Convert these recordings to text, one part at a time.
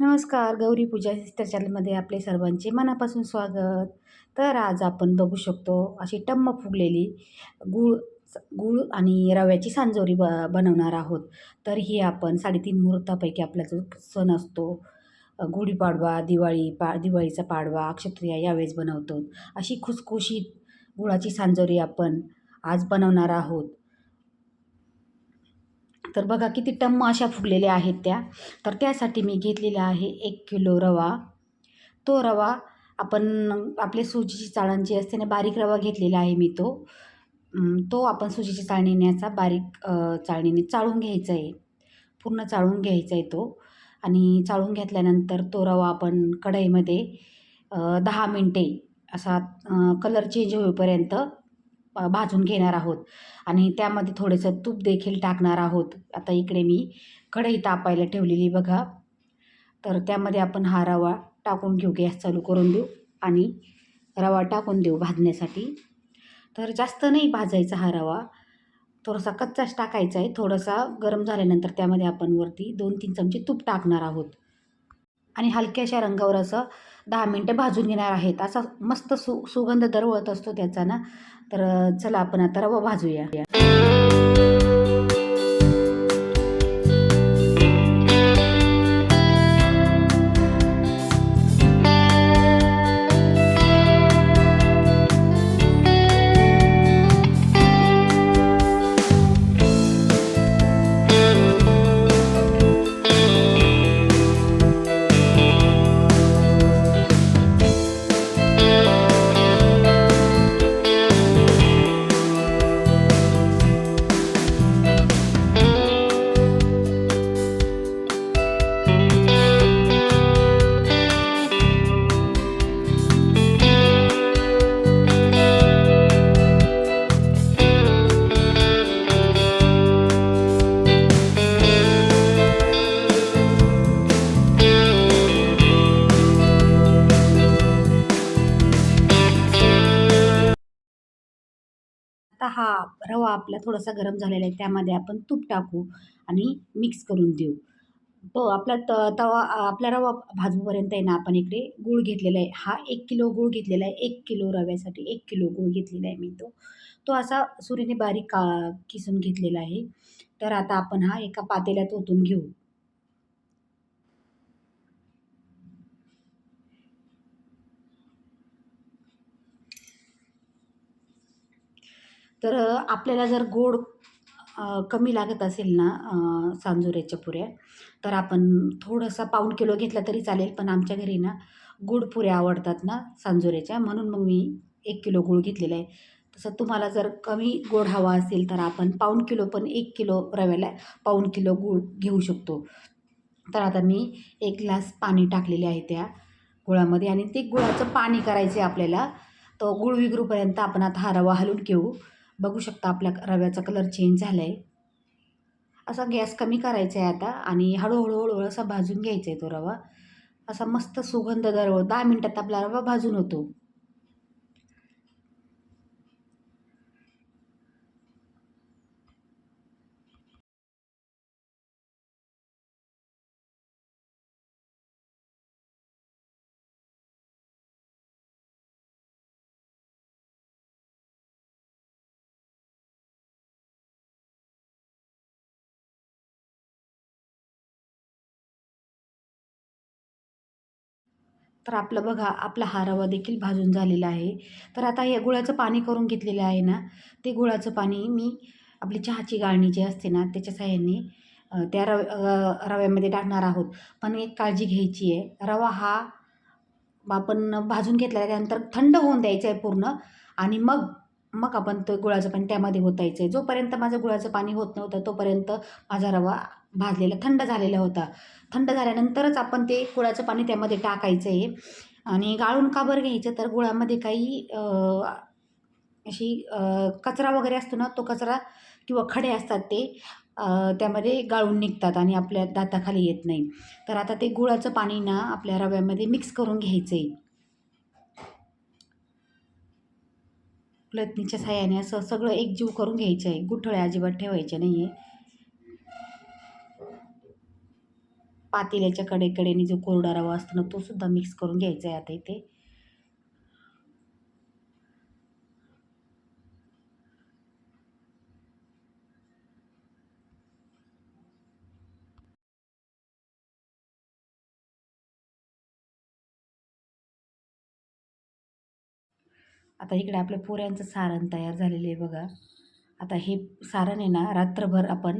नमस्कार गौरी पूजा सिस्टर चॅनलमध्ये आपले सर्वांचे मनापासून स्वागत. तर आज आपण बघू शकतो अशी टम्म फुगलेली गूळ गूळ आणि रव्याची सांजोरी ब बनवणार आहोत. तर ही आपण साडेतीन मुहूर्तापैकी आपला जो सण असतो गुढीपाडवा दिवाळी पा दिवाळीचा पाडवा अक्षत्रिया यावेळेस बनवतो. अशी खुसखुशीत गुळाची सांजोरी आपण आज बनवणार आहोत. तर बघा किती टम्म अशा फुगलेल्या आहेत त्या. तर त्यासाठी मी घेतलेला आहे एक किलो रवा. तो रवा आपण आपले सुजीची चाळण जी असते ना बारीक रवा घेतलेला आहे मी तो. तो आपण सुजीची चाळणीण्याचा बारीक चाळणीने चाळून घ्यायचा आहे पूर्ण चाळून घ्यायचा आहे तो. आणि चाळून घेतल्यानंतर तो रवा आपण कढईमध्ये दहा मिनटे असा कलर चेंज होईपर्यंत भाजून घेणार आहोत. आणि त्यामध्ये थोडंसं तूप देखील टाकणार आहोत. आता इकडे मी कढई तापायला ठेवलेली बघा. तर त्यामध्ये आपण हा रवा टाकून घेऊ. गॅस चालू करून देऊ आणि रवा टाकून देऊ भाजण्यासाठी. तर जास्त नाही भाजायचा हा रवा. थोडासा कच्चाच टाकायचा आहे. थोडासा गरम झाल्यानंतर त्यामध्ये आपण वरती दोन तीन चमचे तूप टाकणार आहोत. आणि हलक्याशा रंगावर असं दहा मिनटं भाजून घेणार आहेत. असा मस्त सु सुगंध दरवळत असतो त्याचा ना. तर चला आपण आता रवा भाजूया. आता हा रवा आपला थोडासा गरम झालेला आहे त्यामध्ये आपण तूप टाकू आणि मिक्स करून देऊ. तो आपला त तवा आपला रवा भाजूपर्यंत आहे ना आपण इकडे गूळ घेतलेला आहे. हा एक किलो गूळ घेतलेला आहे एक किलो रव्यासाठी एक किलो गूळ घेतलेला आहे मी तो. तो असा सुरीने बारीक का किसून घेतलेला आहे. तर आता आपण हा एका पातेल्यात ओतून घेऊ. तर आपल्याला जर गोड कमी लागत असेल ना सांजुऱ्याच्या पुऱ्या तर आपण थोडंसं पाऊण किलो घेतला तरी चालेल. पण आमच्या घरी ना गुड पुऱ्या आवडतात ना सांजुऱ्याच्या म्हणून मग मी एक किलो गूळ घेतलेला आहे. तसं तुम्हाला जर कमी गोड हवा असेल तर आपण पाऊण किलो पण एक किलो रव्याला पाऊण किलो गूळ घेऊ शकतो. तर आता मी एक ग्लास पाणी टाकलेले आहे त्या गुळामध्ये. आणि ते गुळाचं पाणी करायचं आहे आपल्याला तो गुळ विगरूपर्यंत आपण आता हा रवा हलून घेऊ. बघू शकता आपल्या रव्याचा कलर चेंज झाला आहे असा गॅस कमी करायचा आहे आता आणि हळूहळू हळूहळू असा भाजून घ्यायचा आहे तो रवा. असा मस्त सुगंध दरवळ दहा मिनटात आपला रवा भाजून होतो. तर आपलं बघा आपला हा रवा देखील भाजून झालेला आहे. तर आता हे गुळाचं पाणी करून घेतलेलं आहे ना ते गुळाचं पाणी मी आपली चहाची गाळणी जी असते ना त्याच्या साह्याने त्या रव रव्यामध्ये टाकणार आहोत. पण एक काळजी घ्यायची आहे. रवा हा आपण भाजून घेतला त्यानंतर थंड होऊन द्यायचं आहे पूर्ण आणि मग मग आपण तो गुळाचं पाणी त्यामध्ये ओतायचं आहे. जोपर्यंत माझं गुळाचं पाणी होत नव्हतं तोपर्यंत माझा रवा भाजलेला थंड झालेला होता. थंड झाल्यानंतरच आपण ते गुळाचं पाणी त्यामध्ये टाकायचं आहे आणि गाळून का बरं घ्यायचं? तर गुळामध्ये काही अशी कचरा वगैरे असतो ना तो कचरा किंवा खडे असतात ते त्यामध्ये गाळून निघतात आणि आपल्या दाताखाली येत नाही. तर आता ते गुळाचं पाणी ना आपल्या रव्यामध्ये मिक्स करून घ्यायचं आहे लतनीच्या साह्याने असं सगळं एकजीव करून घ्यायचं आहे गुठळ्या अजिबात ठेवायचे नाही आहे पातेल्याच्या कडेकडेने जो कोरडा रवा असतो ना तो सुद्धा मिक्स करून घ्यायचा आहे आता इथे. आता इकडे आपल्या पोऱ्यांचं सारण तयार झालेलं आहे बघा. आता हे सारण आहे ना रात्रभर आपण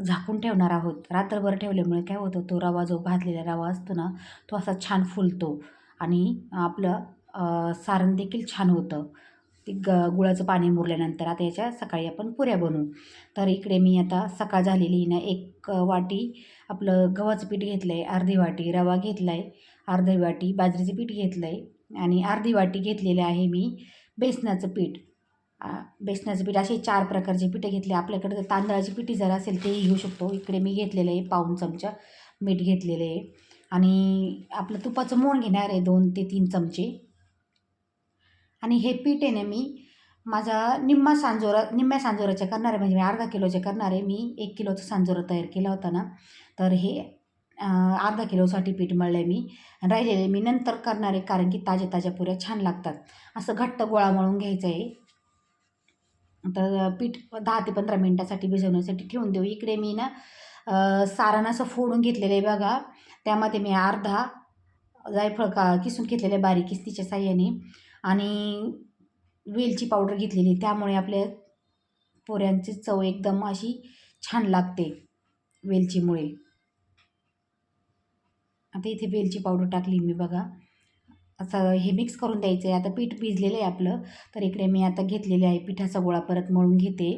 झाकून ठेवणार आहोत. रात्रभर ठेवल्यामुळे काय होतं तो रवा जो भाजलेला रवा असतो ना तो असा छान फुलतो आणि आपलं सारण देखील छान होतं. ते ग गुळाचं पाणी मुरल्यानंतर आता याच्या सकाळी आपण पुऱ्या बनवू. तर इकडे मी आता सकाळ झालेली ना एक वाटी आपलं गव्हाचं पीठ घेतलं आहे अर्धी वाटी रवा घेतला आहे अर्धी वाटी बाजरीचं पीठ घेतलं आहे आणि अर्धी वाटी घेतलेलं आहे मी बेसनाचं पीठ. बेसनाचं पीठ असे चार प्रकारचे पिठे घेतले. आपल्याकडे जर तांदळाची पिठी जर असेल तेही घेऊ शकतो. इकडे मी घेतलेलं आहे पाऊन चमचा मीठ घेतलेलं आहे. आणि आपलं तुपाचं मोण घेणार आहे दोन ते तीन चमचे. आणि हे पीठ आहे ना मी माझा निम्मा सांजोरा निम्म्या सांजोराच्या करणार आहे. म्हणजे मी अर्धा किलोच्या करणार आहे. मी एक किलोचा सांजोरा तयार केला होता ना तर हे अर्धा किलोसाठी पीठ मळलं आहे मी राहिलेले मी नंतर करणार आहे कारण की ताज्या ताज्या पुऱ्या छान लागतात. असं घट्ट गोळा मळून घ्यायचं आहे. तर पीठ दहा ते पंधरा मिनटासाठी भिजवण्यासाठी ठेवून देऊ. इकडे मी ना सारण असं फोडून घेतलेलं आहे बघा. त्यामध्ये मी अर्धा जायफळ का किसून घेतलेलं आहे बारीक किस्तीच्या साह्याने. आणि वेलची पावडर घेतलेली त्यामुळे आपल्या पोऱ्यांची चव एकदम अशी छान लागते वेलचीमुळे. आता इथे वेलची पावडर टाकली मी बघा. असं हे मिक्स करून द्यायचं आहे आता पीठ भिजलेलं आहे आपलं. तर इकडे मी आता घेतलेले आहे पिठाचा गोळा परत मळून घेते.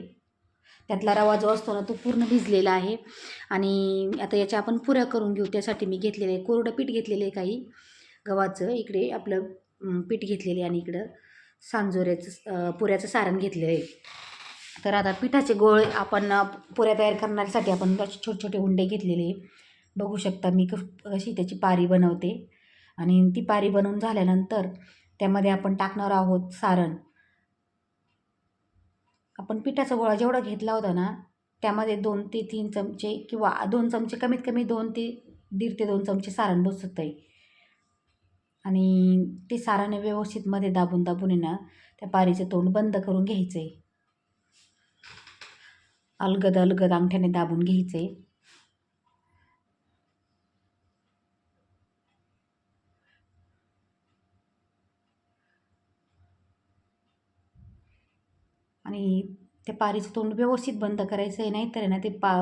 त्यातला रवा जो असतो ना तो पूर्ण भिजलेला आहे. आणि आता याच्या आपण पुऱ्या करून घेऊ. त्यासाठी मी घेतलेलं आहे कोरडं पीठ घेतलेलं आहे काही. गव्हाचं. इकडे आपलं पीठ घेतलेलं आहे आणि इकडं सांजोऱ्याचं पुऱ्याचं सारण घेतलेलं आहे. तर आता पिठाचे गोळ आपण पुऱ्या तयार करण्यासाठी आपण छोटे छोटे उंडे घेतलेले बघू शकता मी कशी त्याची पारी बनवते. आणि ती पारी बनवून झाल्यानंतर त्यामध्ये आपण टाकणार आहोत सारण. आपण पिठाचा गोळा जेवढा घेतला होता ना त्यामध्ये दोन ते तीन चमचे किंवा दोन चमचे कमीत कमी दोन ते दीड ते दोन चमचे सारण बसत आहे. आणि ते सारण व्यवस्थित मध्ये दाबून दाबून ना त्या पारीचं तोंड बंद करून घ्यायचं आहे अलगद अलगद अंगठ्याने दाबून घ्यायचं आहे आणि ते पारीचं तोंड व्यवस्थित बंद करायचं आहे नाहीतर आहे ना ते पा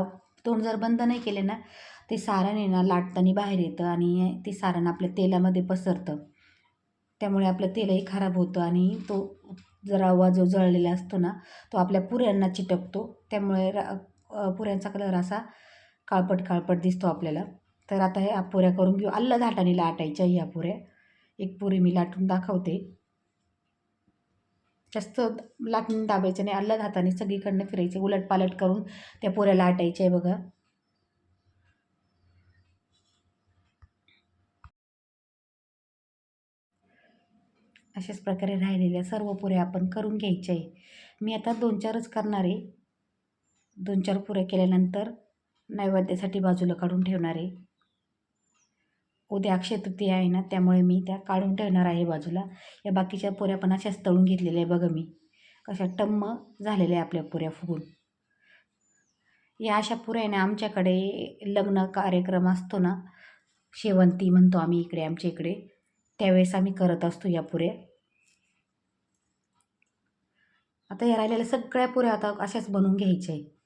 तोंड जर बंद नाही केले ना ते सारण आहे ना लाटताना बाहेर येतं आणि ते सारण आपल्या तेलामध्ये पसरतं. त्यामुळे आपलं तेलही खराब होतं आणि तो जर रवा जो जळलेला असतो ना तो आपल्या पुऱ्यांना चिटकतो. त्यामुळे पुऱ्यांचा कलर असा काळपट काळपट दिसतो आपल्याला. तर आता हे पुऱ्या करून घेऊ. अल्ल धाटाने लाटायच्या ह्या पुऱ्या. एक पुरी मी लाटून दाखवते. जास्त लाटून दाबायचं नाही. अल्लद हाताने सगळीकडनं फिरायचे. उलटपालट करून त्या पोऱ्याला लाटायच्या आहे बघा. अशाच प्रकारे राहिलेल्या सर्व पुऱ्या आपण करून घ्यायच्या आहे मी आता दोन चारच करणार आहे. दोन चार पुऱ्या केल्यानंतर नैवेद्यासाठी बाजूला काढून ठेवणार आहे. उद्या अक्षय तृतीया आहे ना त्यामुळे मी त्या काढून ठेवणार आहे बाजूला. या बाकीच्या पुऱ्या पण अशाच तळून घेतलेल्या आहे बघा मी. कशा टम्म झालेल्या आहे आपल्या पुऱ्या फुगून. या अशा पुऱ्या आहे ना आमच्याकडे लग्न कार्यक्रम असतो ना शेवंती म्हणतो आम्ही इकडे आमच्या इकडे. त्यावेळेस आम्ही करत असतो या पुऱ्या. आता या राहिलेल्या सगळ्या पुऱ्या आता अशाच बनवून घ्यायच्या आहे.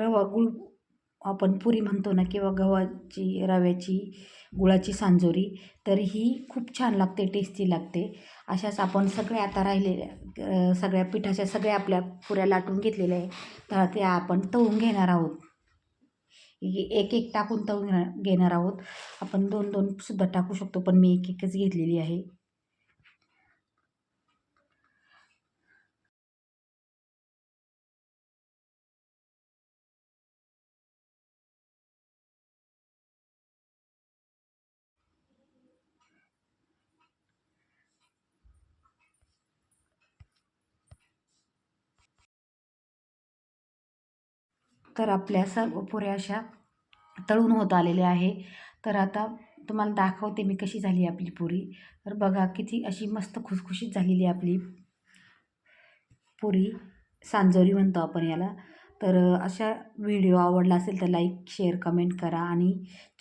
रवा गुळ आपण पुरी म्हणतो ना किंवा गव्हाची रव्याची गुळाची सांजोरी तर ही खूप छान लागते टेस्टी लागते. अशाच आपण सगळ्या आता राहिलेल्या सगळ्या पिठाच्या सगळ्या आपल्या पुऱ्या लाटून घेतलेल्या आहे तर त्या आपण तळून घेणार आहोत. एक एक टाकून तळून घेणार आहोत. आपण दोन दोन सुद्धा टाकू शकतो पण मी एक एकच घेतलेली आहे. तर आपल्या सर्व पुऱ्या अशा तळून होत आलेल्या आहे. तर आता तुम्हाला दाखवते मी कशी झाली आपली पुरी. तर बघा किती अशी मस्त खुसखुशीत झालेली आहे आपली पुरी. सांजोरी म्हणतो आपण याला. तर अशा व्हिडिओ आवडला असेल तर लाईक शेअर कमेंट करा आणि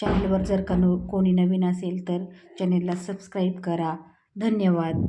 चॅनलवर जर का कोणी नवीन असेल तर चॅनेलला सबस्क्राईब करा. धन्यवाद.